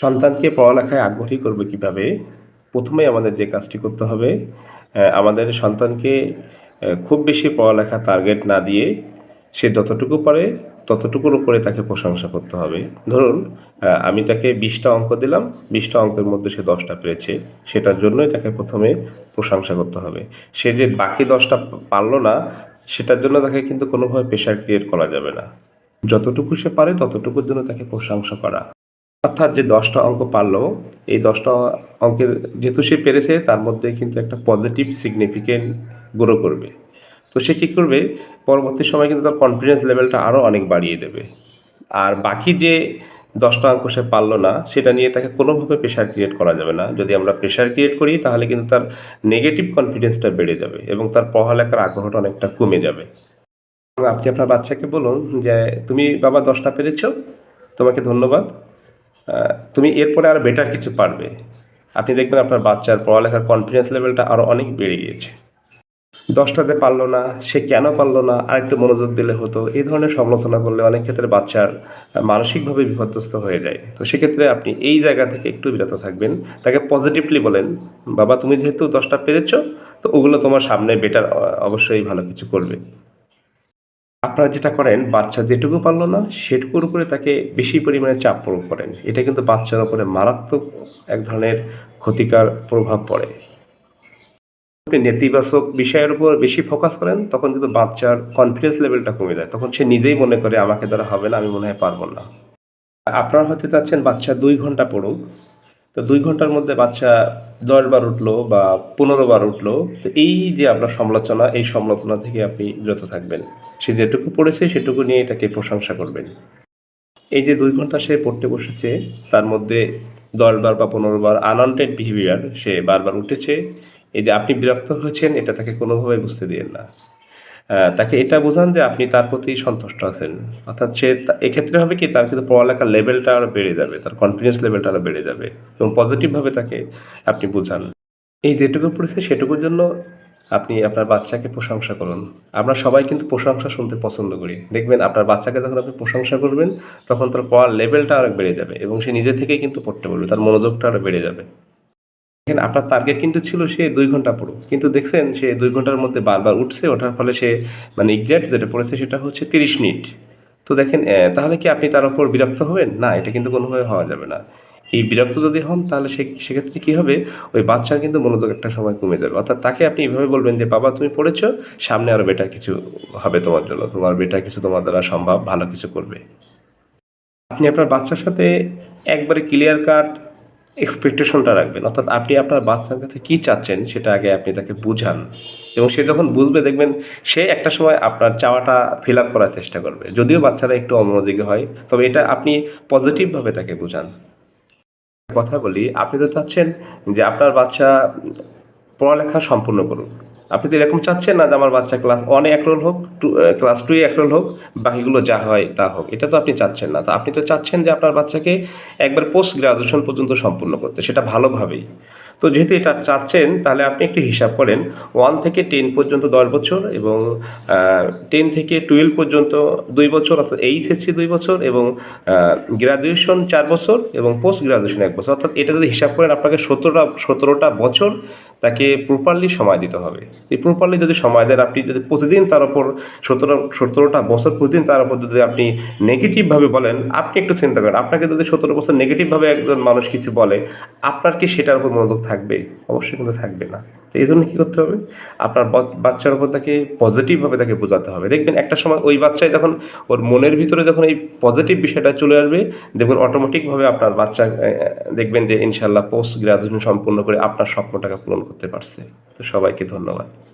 সন্তানকে পড়ালেখায় আগ্রহী করবে কীভাবে? প্রথমেই আমাদের যে কাজটি করতে হবে আমাদের সন্তানকে খুব বেশি পড়ালেখা টার্গেট না দিয়ে সে যতটুকু পারে, ততটুকুর উপরে তাকে প্রশংসা করতে হবে। ধরুন আমি তাকে বিশটা অঙ্ক দিলাম, বিশটা অঙ্কের মধ্যে সে দশটা পেয়েছে, সেটার জন্যই তাকে প্রথমে প্রশংসা করতে হবে। সে যে বাকি দশটা পারল না, সেটার জন্য তাকে কিন্তু কোনোভাবে প্রেশার ক্রিয়েট করা যাবে না। যতটুকু সে পারে, ততটুকুর জন্য তাকে প্রশংসা করা। অর্থাৎ যে দশটা অঙ্ক পারল, এই দশটা অঙ্কের যেহেতু সে পেরেছে, তার মধ্যে কিন্তু একটা পজিটিভ সিগনিফিকেন্ট গ্রো করবে। তো সে কী করবে? পরবর্তী সময় কিন্তু তার কনফিডেন্স লেভেলটা আরও অনেক বাড়িয়ে দেবে। আর বাকি যে দশটা অঙ্ক সে পারল না, সেটা নিয়ে তাকে কোনোভাবে প্রেশার ক্রিয়েট করা যাবে না। যদি আমরা প্রেশার ক্রিয়েট করি, তাহলে কিন্তু তার নেগেটিভ কনফিডেন্সটা বেড়ে যাবে এবং তার পড়ালেখার আগ্রহটা অনেকটা কমে যাবে। আপনি আপনার বাচ্চাকে বলুন যে, তুমি বাবা দশটা পেরেছ? তোমাকে ধন্যবাদ। তুমি এরপরে আরও বেটার কিছু পারবে। আপনি দেখবেন আপনার বাচ্চার পড়ালেখার কনফিডেন্স লেভেলটা আরও অনেক বেড়ে গিয়েছে। দশটাতে পারল না, সে কেন পারল না, আরেকটু মনোযোগ দিলে হতো, এই ধরনের সমালোচনা করলে অনেক ক্ষেত্রে বাচ্চার মানসিকভাবে বিপর্যস্ত হয়ে যায়। তো সেক্ষেত্রে আপনি এই জায়গা থেকে একটু বিরত থাকবেন। তাকে পজিটিভলি বলেন, বাবা, তুমি যেহেতু দশটা পেরেছ, তো ওগুলো তোমার সামনে বেটার অবশ্যই ভালো কিছু করবে। আপনারা যেটা করেন, বাচ্চা যেটুকু পারল না, সেটুকুর উপরে তাকে বেশি পরিমাণে চাপ প্রয়োগ করেন। এটা কিন্তু বাচ্চার উপরে মারাত্মক এক ধরনের ক্ষতিকার প্রভাব পড়ে। আপনি নেতিবাচক বিষয়ের উপর বেশি ফোকাস করেন, তখন কিন্তু বাচ্চার কনফিডেন্স লেভেলটা কমে যায়। তখন সে নিজেই মনে করে, আমাকে দ্বারা হবে না, আমি মনে হয় পারব না। আপনারা হয়তো চাচ্ছেন বাচ্চা দুই ঘণ্টা পড়ুক। তো দুই ঘণ্টার মধ্যে বাচ্চা দশ বার উঠল বা পনেরো বার উঠল, তো এই যে আপনার সমালোচনা, এই সমালোচনা থেকে আপনি বিরত থাকবেন। সে যেটুকু পড়েছে সেটুকু নিয়ে তাকে প্রশংসা করবেন। এই যে দুই ঘণ্টা সে পড়তে বসেছে, তার মধ্যে দশ বার বা পনেরো বার আনওয়ান্টেড বিহেভিয়ার সে বারবার উঠেছে। এই যে আপনি বিরক্ত হয়েছেন, এটা তাকে কোনোভাবে বুঝতে দিয়েন না। তাকে এটা বোঝান যে আপনি তার প্রতি সন্তুষ্ট আছেন। অর্থাৎ সে এক্ষেত্রে হবে কি, তার কিন্তু পড়ালেখার লেভেলটা আরও বেড়ে যাবে, তার কনফিডেন্স লেভেলটা আরও বেড়ে যাবে এবং পজিটিভভাবে তাকে আপনি বোঝান। এই যেটুকু পড়েছে সেটুকুর জন্য আপনি আপনার বাচ্চাকে প্রশংসা করুন। আমরা সবাই কিন্তু প্রশংসা শুনতে পছন্দ করি। দেখবেন আপনার বাচ্চাকে যখন আপনি প্রশংসা করবেন, তখন তার পড়ার লেভেলটা আরও বেড়ে যাবে এবং সে নিজে থেকেই কিন্তু পড়তে পারবে তার মনোযোগটা আরও বেড়ে যাবে। দেখেন, আপনার টার্গেট কিন্তু ছিল সে দুই ঘণ্টা পড়ুক। কিন্তু দেখছেন, সে দুই ঘণ্টার মধ্যে বারবার উঠছে, ওঠার ফলে সে মানে এক্স্যাক্ট যেটা পড়েছে সেটা হচ্ছে তিরিশ মিনিট। তো দেখেন তাহলে কি আপনি তার উপর বিরক্ত হবেন? না, এটা কিন্তু কোনোভাবে হওয়া যাবে না। এই বিরক্ত যদি হন, তাহলে সে সেক্ষেত্রে কী হবে? ওই বাচ্চার কিন্তু মনোযোগ একটা সময় কমে যাবে। অর্থাৎ তাকে আপনি এইভাবে বলবেন যে, বাবা, তুমি পড়েছো, সামনে আরও বেটার কিছু হবে তোমার জন্য। তোমার বেটার কিছু তোমার দ্বারা সম্ভব, ভালো কিছু করবে। আপনি আপনার বাচ্চার সাথে একবারে ক্লিয়ার কাট এক্সপেকটেশনটা রাখবেন। অর্থাৎ আপনি আপনার বাচ্চার কাছে কী চাচ্ছেন, সেটা আগে আপনি তাকে বুঝান। এবং সে যখন বুঝবে, দেখবেন সে একটা সময় আপনার চাওয়াটা ফিল আপ করার চেষ্টা করবে। যদিও বাচ্চারা একটু অমনোযোগী হয়, তবে এটা আপনি পজিটিভভাবে তাকে বুঝান। কথা বলি, আপনি তো চাচ্ছেন যে আপনার বাচ্চা পড়ালেখা সম্পূর্ণ করুক। আপনি তো এরকম চাচ্ছেন না যে আমার বাচ্চা ক্লাস ওয়ানে একরোল হোক টু ক্লাস টুয়ে একরোল হোক, বাকিগুলো যা হয় তা হোক। এটা তো আপনি চাচ্ছেন না। তো আপনি তো চাচ্ছেন যে আপনার বাচ্চাকে একবার পোস্ট গ্রাজুয়েশন পর্যন্ত সম্পূর্ণ করতে। সেটা ভালোভাবেই। তো যেহেতু এটা চাচ্ছেন, তাহলে আপনি একটু হিসাব করেন। ওয়ান থেকে টেন পর্যন্ত দশ বছর এবং টেন থেকে টুয়েলভ পর্যন্ত দুই বছর, অর্থাৎ এইচএসসি দুই বছর এবং গ্রাজুয়েশন চার বছর এবং পোস্ট গ্রাজুয়েশন এক বছর। অর্থাৎ এটা যদি হিসাব করেন, আপনাকে সতেরোটা সতেরোটা বছর তাকে প্রপারলি সময় দিতে হবে। এই প্রপারলি যদি সময় দেন, আপনি যদি প্রতিদিন তার উপর সতেরো, সতেরোটা বছর প্রতিদিন তার উপর যদি আপনি নেগেটিভভাবে বলেন, আপনি একটু চিন্তা করেন, আপনাকে যদি সতেরো বছর নেগেটিভভাবে একজন মানুষ কিছু বলে, আপনার কি সেটার উপর মনোযোগ থাকবে? অবশ্যই কিন্তু থাকবে না। তো এই জন্য কী করতে হবে? আপনার বাচ্চার উপর তাকে পজিটিভভাবে তাকে বোঝাতে হবে। দেখবেন একটা সময় ওই বাচ্চায় যখন ওর মনের ভিতরে যখন এই পজিটিভ বিষয়টা চলে আসবে, দেখবেন অটোমেটিকভাবে আপনার বাচ্চা দেখবেন যে ইনশাল্লাহ পোস্ট গ্রাজুয়েশন সম্পূর্ণ করে আপনার স্বপ্নটাকে পূরণ করতে পারছে। তো সবাইকে ধন্যবাদ।